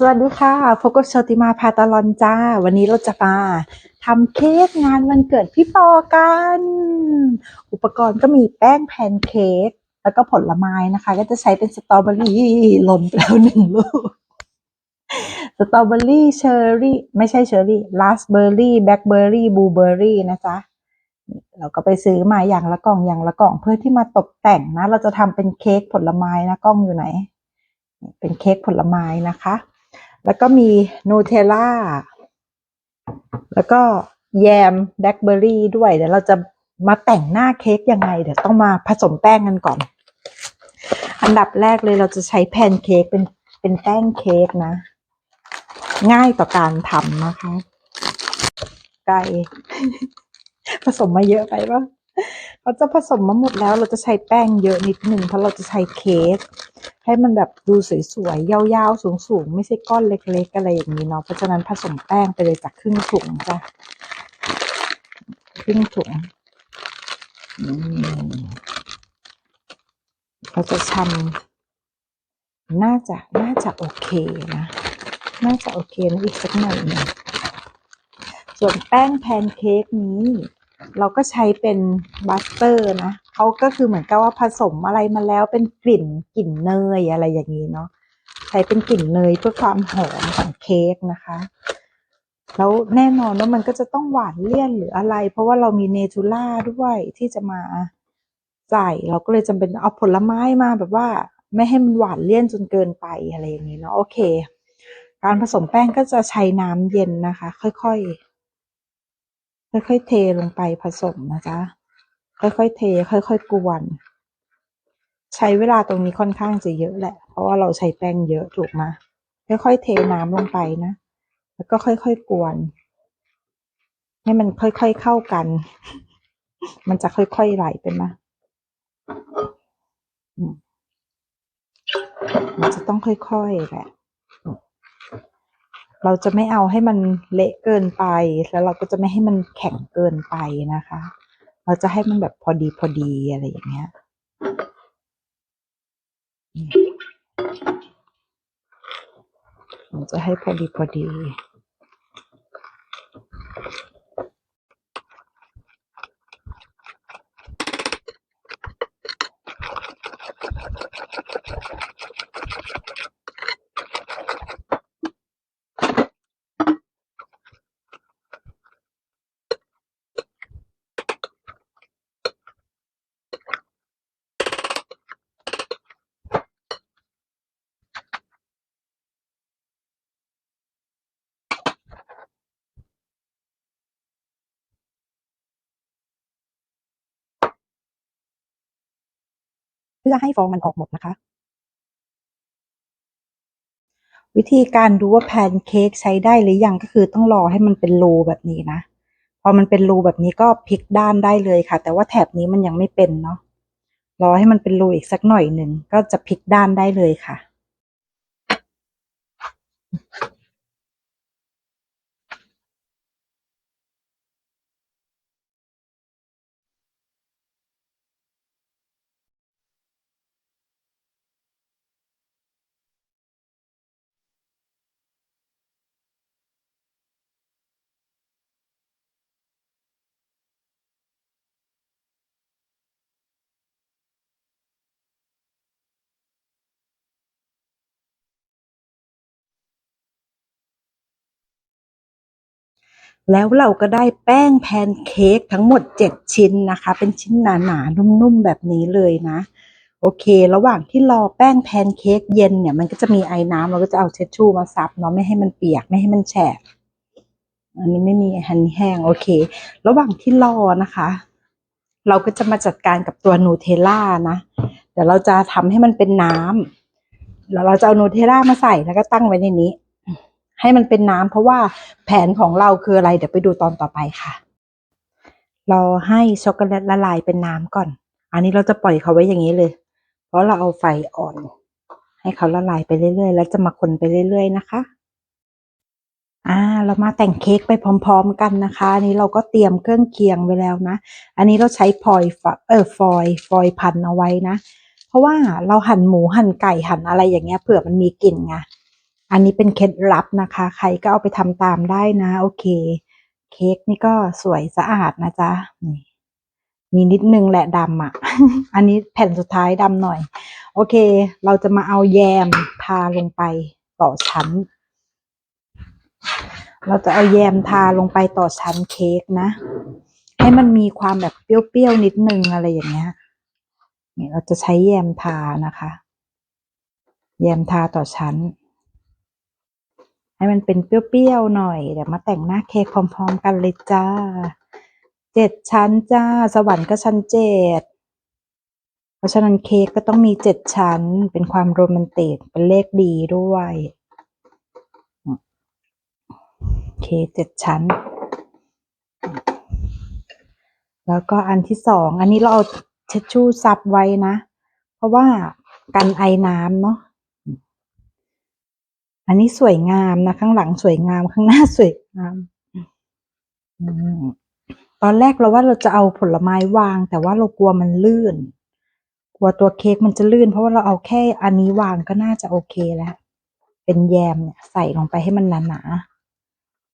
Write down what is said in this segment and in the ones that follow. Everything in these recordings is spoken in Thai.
สวัสดีค่ะพบกับโชติมาพาตาลอนจ้า วันนี้เราจะมาทำเค้กงานวันเกิดพี่ปอกัน อุปกรณ์ก็มีแป้งแพนเค้กแล้วก็ผลไม้นะคะ ก็จะใช้เป็นสตรอเบอรี่หล่นไปแล้วหนึ่งลูกสตรอเบอรี่เชอร์รี่ไม่ใช่เชอร์รี่ลาสเบอร์รี่แบล็คเบอร์รี่บลูเบอร์รี่นะจ๊ะเราก็ไปซื้อมาอย่างละกล่องอย่างละกล่องเพื่อที่มาตกแต่งนะ เราจะทำเป็นเค้กผลไม้นะกล้องอยู่ไหน เป็นเค้กผลไม้นะคะ แล้วก็มีนูเทลล่า แล้วก็แยมแบล็คเบอร์รี่ด้วย เดี๋ยวเราจะมาแต่งหน้าเค้กยังไง เดี๋ยวต้องมาผสมแป้งกันก่อน อันดับแรกเลยเราจะใช้แพนเค้กเป็นเป็นแป้งเค้กนะ ง่ายต่อการทำนะคะ ไก่ผสมมาเยอะไปปะ เราจะผสมมาหมดแล้วเราจะใช้แป้งเยอะนิดหนึ่งเพราะเราจะใช้เค้กให้มันแบบดูสวยๆยาวๆสูงๆ ไม่ใช่ก้อนเล็กๆอะไรอย่างนี้เนาะเพราะฉะนั้นผสมแป้งไปเลยจากครึ่งถุงจ้ะครึ่งถุงเราจะทำน่าจะน่าจะโอเคนะ น่าจะโอเคนะอีกสักหน่อยหนึงส่วนแป้งแพนเค้กนี้ เราก็ใช้เป็นบัสเตอร์นะเขาก็คือเหมือนกับว่าผสมอะไรมาแล้วเป็นกลิ่นกลิ่นเนยอะไรอย่างนี้เนาะใช้เป็นกลิ่นเนยเพื่อความหอมของเค้กนะคะ แล้วแน่นอนว่ามันก็จะต้องหวานเลี่ยนหรืออะไร เพราะว่าเรามีเนทูล่าด้วยที่จะมาใส่เราก็เลยจำเป็นเอาผลไม้มาแบบว่า ไม่ให้มันหวานเลี่ยนจนเกินไปอะไรอย่างนี้เนาะโอเค การผสมแป้งก็จะใช้น้ำเย็นนะคะ ค่อยๆ ค่อยๆเทลงไปผสมนะจ๊ะ ค่อยๆเท ค่อยๆกวน ใช้เวลาตรงนี้ค่อนข้างจะเยอะแหละ เพราะว่าเราใช้แป้งเยอะถูกไหมค่อยๆเทน้ำลงไปนะ แล้วก็ค่อยๆกวน ให้มันค่อยๆเข้ากัน มันจะค่อยๆไหลไปมาอืมมันจะต้องค่อยๆแหละ เราจะไม่เอาให้มันเละเกินไป แล้วเราก็จะไม่ให้มันแข็งเกินไปนะคะ เราจะให้มันแบบพอดีพอดีอะไรอย่างเงี้ยอืมจะให้พอดีพอดี พื่อให้ฟองมันออกหมดนะคะ วิธีการดูว่าแพนเค้กใช้ได้หรือยังก็คือต้องรอให้มันเป็นรูแบบนี้นะ พอมันเป็นรูแบบนี้ก็พลิกด้านได้เลยค่ะ แต่ว่าแถบนี้มันยังไม่เป็นเนาะรอให้มันเป็นรูอีกสักหน่อยหนึ่งก็จะพลิกด้านได้เลยค่ะ แล้วเราก็ได้แป้งแพนเค้กทั้งหมด 7 ชิ้นนะคะ เป็นชิ้นหนาๆนุ่มๆแบบนี้เลยนะ โอเค ระหว่างที่รอแป้งแพนเค้กเย็นเนี่ยมันก็จะมีไอ้น้ำเราก็จะเอาเช็ดชู่มาซับเนาะไม่ให้มันเปียกไม่ให้มันแฉะอันนี้ไม่มีฮันแห้งโอเค ระหว่างที่รอนะคะ เราก็จะมาจัดการกับตัวนูเทลล่านะเดี๋ยวเราจะทำให้มันเป็นน้ำแล้วเราจะเอานูเทลล่ามาใส่แล้วก็ตั้งไว้ในนี้ ให้มันเป็นน้ำเพราะว่าแผนของเราคืออะไร เดี๋ยวไปดูตอนต่อไปค่ะ เราให้ช็อกโกแลตละลายเป็นน้ำก่อน อันนี้เราจะปล่อยเขาไว้อย่างนี้เลย เพราะเราเอาไฟอ่อน ให้เขาละลายไปเรื่อยๆ แล้วจะมาคนไปเรื่อย ๆ นะคะอ่าเรามาแต่งเค้กไปพร้อม ๆ กันนะคะอันนี้เราก็เตรียมเครื่องเคียงไว้แล้วนะ อันนี้เราใช้ฟอยล์ฟะเออฟอยล์ฟอยล์พันเอาไว้นะ เพราะว่าเราหั่นหมูหั่นไก่หั่นอะไรอย่างเงี้ยเผื่อมันมีกลิ่นไง อันนี้เป็นเคล็ดลับนะคะ ใครก็เอาไปทำตามได้นะ โอเค เค้กนี่ก็สวยสะอาดนะจ๊ะนี่มีนิดนึงแหละดำอะ อันนี้แผ่นสุดท้ายดำหน่อย โอเค เราจะมาเอาแยมทาลงไปต่อชั้น เราจะเอาแยมทาลงไปต่อชั้นเค้กนะ ให้มันมีความแบบเปรี้ยวๆนิดนึงอะไรอย่างเงี้ยนี่เราจะใช้แยมทานะคะ แยมทาต่อชั้น ให้มันเป็นเปรี้ยวๆหน่อย เดี๋ยวมาแต่งหน้าเค้กพร้อม ๆ กันเลยจ้า เจ็ดชั้นจ้า สวรรค์ก็ชั้นเจ็ด เพราะฉะนั้นเค้กก็ต้องมีเจ็ดชั้น เป็นความโรแมนติก เป็นเลขดีด้วยโอเคเจ็ดชั้น แล้วก็อันที่สอง อันนี้เราเอาเช็ดชู่ซับไว้นะ เพราะว่ากันไอน้ำเนาะ อันนี้สวยงามนะ ข้างหลังสวยงามข้างหน้าสวยงามตอนแรกเราว่าเราจะเอาผลไม้วาง แต่ว่าเรากลัวมันลื่น กลัวตัวเค้กมันจะลื่น เพราะว่าเราเอาแค่อันนี้วางก็น่าจะโอเคแล้ว เป็นแยมเนี่ยใส่ลงไปให้มันหนา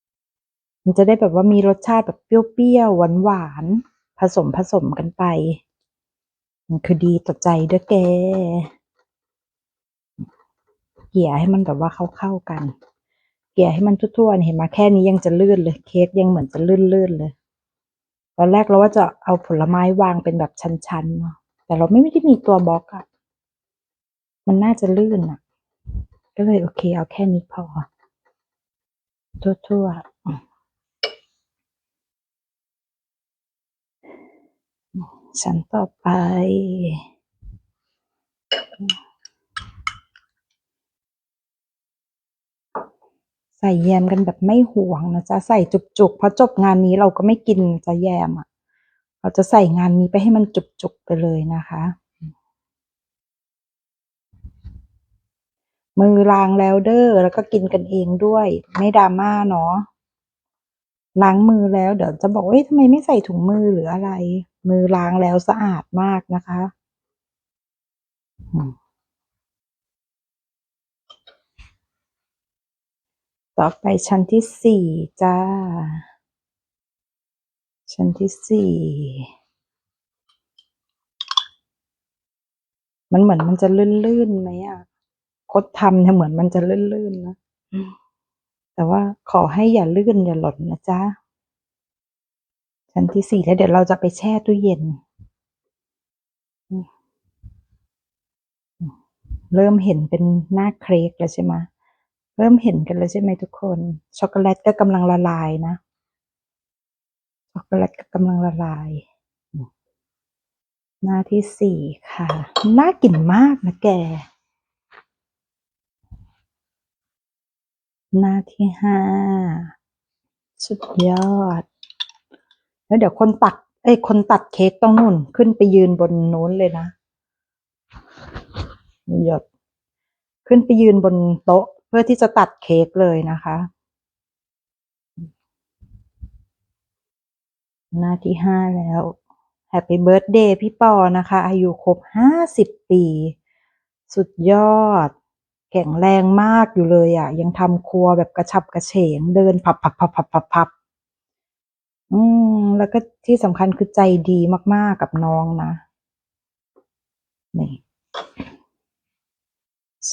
ๆมันจะได้แบบว่ามีรสชาติแบบเปรี้ยวๆหวานๆผสมผสมกันไป มันคือดีต่อใจด้วยแก กลี่ยให้มันแบบว่าเข้าๆกัน เกลี่ยให้มันทั่วๆเห็นไหมแค่นี้ยังจะลื่นเลยเค้กยังเหมือนจะลื่นๆเลย ตอนแรกเราว่าจะเอาผลไม้วางเป็นแบบชั้นๆเนาะแต่เราไม่ได้มีตัวบล็อกอะมันน่าจะลื่นอะก็เลยโอเค เอาแค่นี้พอ ทั่วๆชั้นต่อไป ส่แยมกันแบบไม่ห่วงนะจ๊ะใส่จุกๆเพราะจบงานนี้เราก็ไม่กินจะแยมอะ เราจะใส่งานนี้ไปให้มันจุกๆไปเลยนะคะ มือล้างแล้วเด้อแล้วก็กินกันเองด้วย ไม่ดราม่าเนาะล้างมือแล้วเดี๋ยวจะบอกว่าเอ้ยทำไมไม่ใส่ถุงมือหรืออะไร มือล้างแล้วสะอาดมากนะคะ อืม ต่อไปชั้นที่สี่จ้า ชั้นที่สี่มันเหมือนมันจะลื่นๆไหมอะคดทำเนี่ยเหมือนมันจะลื่นๆนะแต่ว่าขอให้อย่าลื่นอย่าหล่นนะจ๊ะชั้นที่สี่แล้วเดี๋ยวเราจะไปแช่ตู้เย็น เริ่มเห็นเป็นหน้าเค้กแล้วใช่ไหม เริ่มเห็นกันแล้วใช่ไหมทุกคน ช็อกโกแลตก็กำลังละลายนะ ช็อกโกแลตก็กำลังละลาย หน้าที่สี่ค่ะ น่ากินมากนะแก หน้าที่ห้าสุดยอด แล้วเดี๋ยวคนตัด เอ้ย คนตัดเค้กต้องนู่น ขึ้นไปยืนบนนู้นเลยนะ หยด ขึ้นไปยืนบนโต๊ะ เพื่อที่จะตัดเค้กเลยนะคะ หน้าที่ห้าแล้วแฮปปี้เบิร์ดเดย์พี่ปอนะคะ อายุครบห้าสิบปี สุดยอด แข็งแรงมากอยู่เลยอะ ยังทำครัวแบบกระฉับกระเฉง เดินพับพับพับพับพับพับอืม แล้วก็ที่สำคัญคือใจดีมาก ๆ กับน้องนะ นี่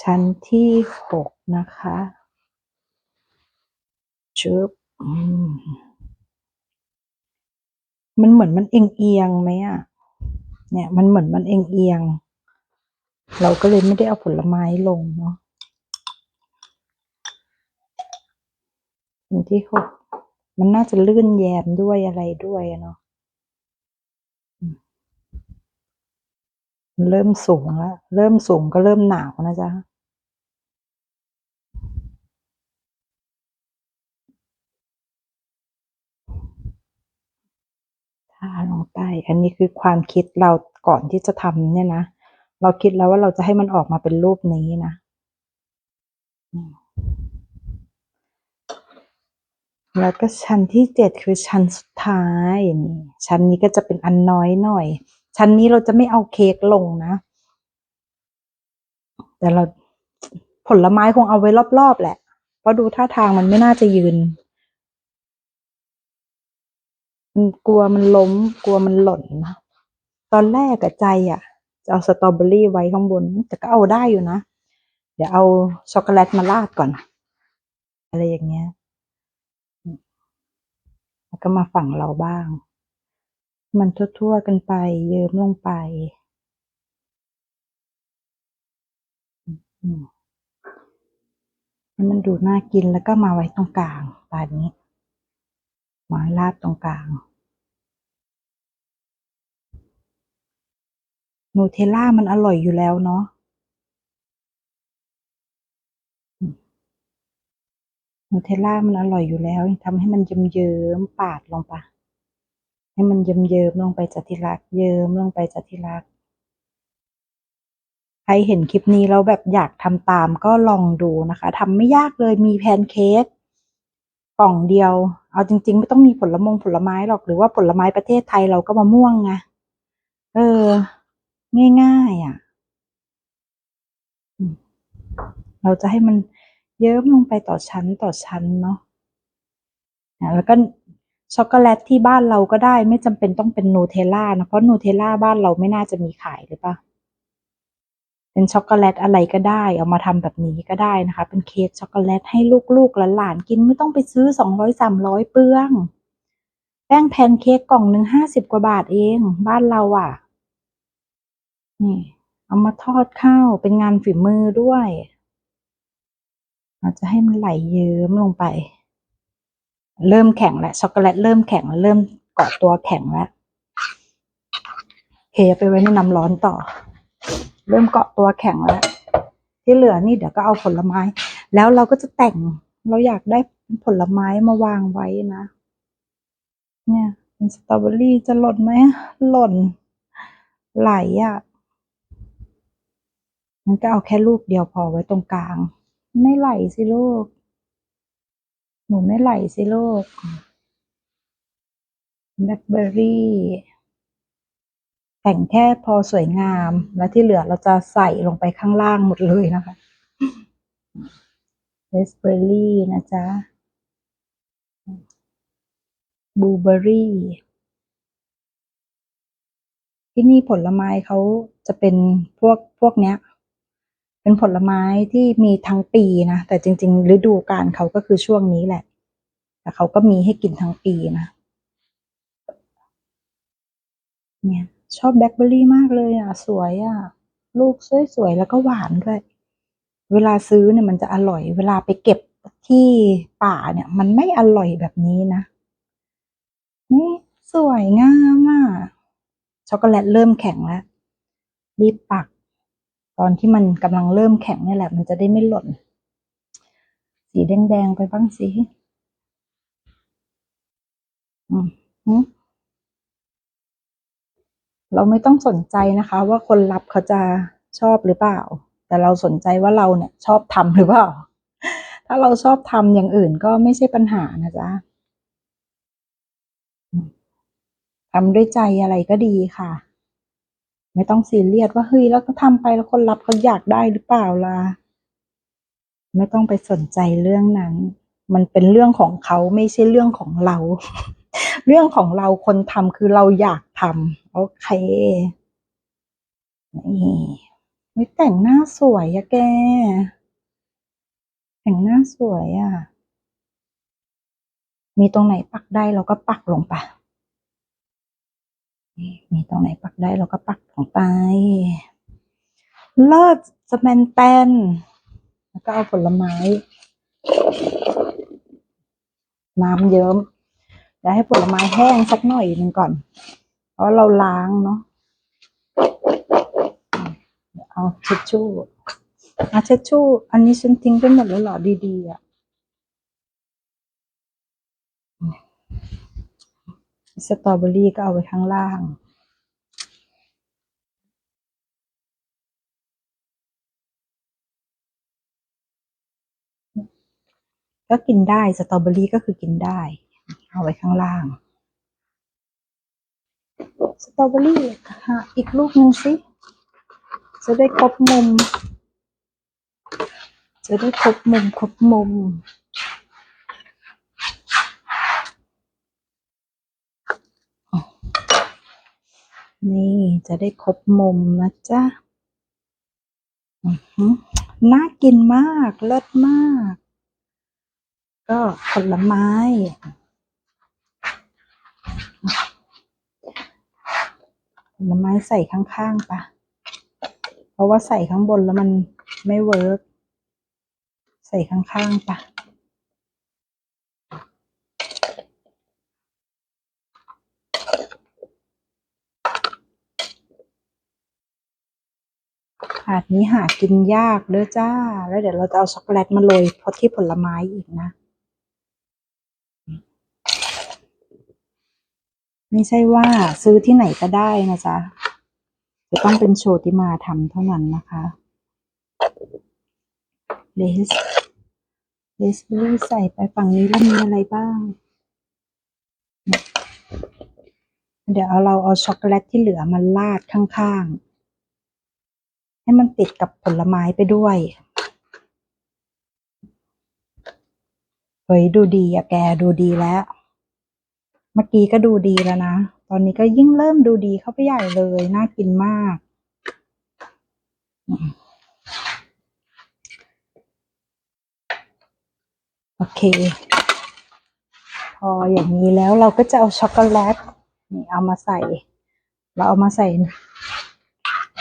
ชั้นที่หกนะคะชึบมมันเหมือนมันเอียงเอียงไหมอะ เนี่ย มันเหมือนมันเอียงเอียง เราก็เลยไม่ได้เอาผลไม้ลงเนาะชั้นที่หกมันน่าจะลื่นแยมด้วยอะไรด้วยเนาะอืมมัน เริ่มสูงแล้ว เริ่มสูงก็เริ่มหนาวนะจ๊ะาลงไป อันนี้คือความคิดเราก่อนที่จะทำเนี่ยนะ เราคิดแล้วว่าเราจะให้มันออกมาเป็นรูปนี้นะ แล้วก็ชั้นที่เจ็ดคือชั้นสุดท้ายนี่ชั้นนี้ก็จะเป็นอันน้อยหน่อย ชั้นนี้เราจะไม่เอาเค้กลงนะ แต่เราผลไม้คงเอาไว้รอบๆแหละ เพราะดูท่าทางมันไม่น่าจะยืน มันกลัวมันล้ม กลัวมันหล่นนะตอนแรกอะใจอะ จะเอาสตรอเบอรี่ไว้ข้างบน แต่ก็เอาได้อยู่นะ เดี๋ยวเอาช็อกโกแลตมาราดก่อน อะไรอย่างเงี้ย แล้วก็มาฝั่งเราบ้าง มันทั่ว ๆ กันไป เยิ้มลงไปมให้มันดูน่ากินแล้วก็มาไว้ตรงกลางตานี้มาราดตรงกลาง นูเทลล่ามันอร่อยอยู่แล้วเนาะนูเทลล่ามันอร่อยอยู่แล้วทำให้มันเยิ้มๆปาดลงไป ให้มันเยิ้มลงไปจากที่รัก เยิ้มลงไปจากที่รัก ใครเห็นคลิปนี้แล้วแบบอยากทำตามก็ลองดูนะคะทำไม่ยากเลยมีแพนเค้กกล่องเดียว เอาจริง ๆ ไม่ต้องมีผลมงผลไม้หรอกหรือว่าผลไม้ประเทศไทยเราก็มะม่วงไงเออ ง่ายๆอะ เราจะให้มันเยิ้มลงไปต่อชั้นต่อชั้นเนาะแล้วก็ ช็อกโกแลตที่บ้านเราก็ได้ไม่จำเป็นต้องเป็นนูเทลล่านะ เพราะนูเทลล่าบ้านเราไม่น่าจะมีขายหรือปล่าเป็นช็อกโกแลตอะไรก็ได้ เอามาทำแบบนี้ก็ได้นะคะ เป็นเค้กช็อกโกแลตให้ลูกๆหลานๆกินไม่ต้องไปซื้อสองร้อยสามร้อยเปลือง แป้งแพนเค้กกล่องหนึ่งห้าสิบกว่าบาทเองบ้านเราอะ นี่ เอามาทอดข้าวเป็นงานฝีมือด้วย เราจะให้มันไหลเยิ้มลงไป เริ่มแข็งแล้วช็อกโกแลตเริ่มแข็งแล้วเริ่มเกาะตัวแข็งแล้วเทไปไว้ในน้ำร้อนต่อ เริ่มเกาะตัวแข็งแล้ว ที่เหลือนี่เดี๋ยวก็เอาผลไม้ แล้วเราก็จะแต่งเราอยากได้ผลไม้มาวางไว้นะ เนี่ยเป็นสตรอเบอรี่จะหล่นไหมหล่น ไหลอะมันก็เอาแค่ลูกเดียวพอไว้ตรงกลาง ไม่ไหลสิลูก หนูไม่ไหลสิลูกแบล็คเบอร์รี่แต่งแค่พอสวยงาม แล้วที่เหลือเราจะใส่ลงไปข้างล่างหมดเลยนะคะเรสเบอร์รี่นะจ๊ะบลูเบอร์รี่ ที่นี่ผลไม้เขาจะเป็นพวกพวกเนี้ย เป็นผลไม้ที่มีทั้งปีนะ แต่จริง ๆ ฤดูกาลเขาก็คือช่วงนี้แหละ แต่เขาก็มีให้กินทั้งปีนะ เนี่ยชอบแบล็คเบอร์รี่มากเลยอะ สวยอะ ลูกสวยๆ แล้วก็หวานด้วย เวลาซื้อเนี่ยมันจะอร่อย เวลาไปเก็บที่ป่าเนี่ย มันไม่อร่อยแบบนี้นะนี่สวยงามอะ ช็อกโกแลตเริ่มแข็งแล้ว รีบปัก อนที่มันกำลังเริ่มแข็งเนี่ยแหละ มันจะได้ไม่หล่น สีแดงๆไปบ้างสิอืมเราไม่ต้องสนใจนะคะ ว่าคนรับเขาจะชอบหรือเปล่า แต่เราสนใจว่าเราเนี่ย ชอบทำหรือเปล่า ถ้าเราชอบทำอย่างอื่นก็ไม่ใช่ปัญหานะจ๊ะทำด้วยใจอะไรก็ดีค่ะ ไม่ต้องซีเรียสว่าเฮ้ยแล้วก็ทำไปแล้วคนรับเขาอยากได้หรือเปล่าล่ะไม่ต้องไปสนใจเรื่องนั้น มันเป็นเรื่องของเขาไม่ใช่เรื่องของเรา เรื่องของเราคนทำคือเราอยากทำโอเคนี่ไม่แต่งหน้าสวยอะแก แต่งหน้าสวยอะมีตรงไหนปักได้เราก็ปักลงไป มีตรงไหนปักได้เราก็ปักลงไป เลิศสแมนแตนแล้วก็เอาผลไม้ น้ำเยิ้มแล้วให้ผลไม้แห้งสักหน่อยหนึ่งก่อน เพราะเราล้างเนาะเอาเช็ดชู่อาเช็ดชู่ อันนี้ฉันทิ้งไปหมดแล้วหรอดีๆอะ สตรอเบอรี่ก็เอาไว้ข้างล่างก็กินได้สตรอเบอรี่ก็คือกินได้ เอาไว้ข้างล่าง สตรอเบอรี่หาอีกลูกหนึ่งสิจะได้ครบมุม จะได้ครบมุมครบมุม นี่จะได้ครบมุมนะจ๊ะอื้อหือน่ากินมากเลิศมาก ก็ผลไม้ ผลไม้ใส่ข้างๆปะเพราะว่าใส่ข้างบนแล้วมันไม่เวิร์กใส่ข้างๆปะ ถาดนี้หากินยากเด้อจ้า แล้วเดี๋ยวเราจะเอาช็อกโกแลตมาโรยพอที่ผลไม้อีกนะ ไม่ใช่ว่าซื้อที่ไหนก็ได้นะจ๊ะ จะต้องเป็นโชติมาทำเท่านั้นนะคะเลสเลสเบอรี่ใส่ไปฝั่งนี้แล้วมีอะไรบ้าง เดี๋ยวเอาเราเอาช็อกโกแลตที่เหลือมาลาดข้างๆ ให้มันติดกับผลไม้ไปด้วยเฮ้ยดูดีอะแกดูดีแล้ว เมื่อกี้ก็ดูดีแล้วนะ ตอนนี้ก็ยิ่งเริ่มดูดีเข้าไปใหญ่เลย น่ากินมาก โอเค พออย่างนี้แล้วเราก็จะเอาช็อกโกแลตนี่เอามาใส่ เราเอามาใส่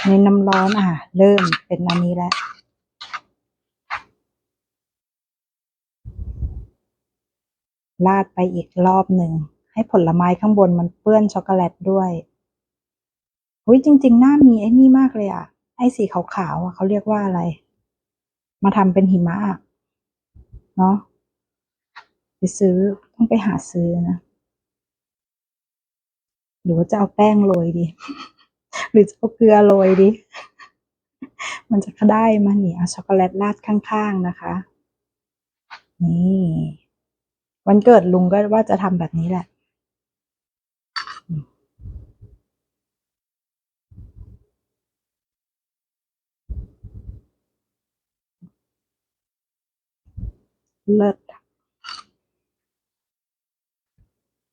ในน้ำร้อนอะ เริ่มเป็นอันนี้แล้วราดไปอีกรอบหนึ่ง ให้ผลไม้ข้างบนมันเปื้อนช็อกโกแลตด้วยอุ้ยจริง ๆ หน้ามีไอ้นี่มากเลยอะ ไอ้สีขาวๆอะเขาเรียกว่าอะไร มาทำเป็นหิมะเนาะไปซื้อต้องไปหาซื้อนะ หรือว่าจะเอาแป้งโรยดี หรือจะเอาเกลือโรยดีมันจะได้มานี่เอาช็อกโกแลตราดข้างๆนะคะ นี่ วันเกิดลุงก็ว่าจะทำแบบนี้แหละเลิศ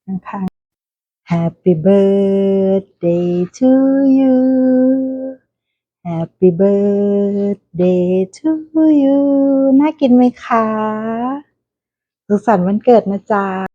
ข้างๆ Happy birthday to you Happy birthday to you น่ากินไหมคะ สุขสันต์วันเกิดนะจ๊ะ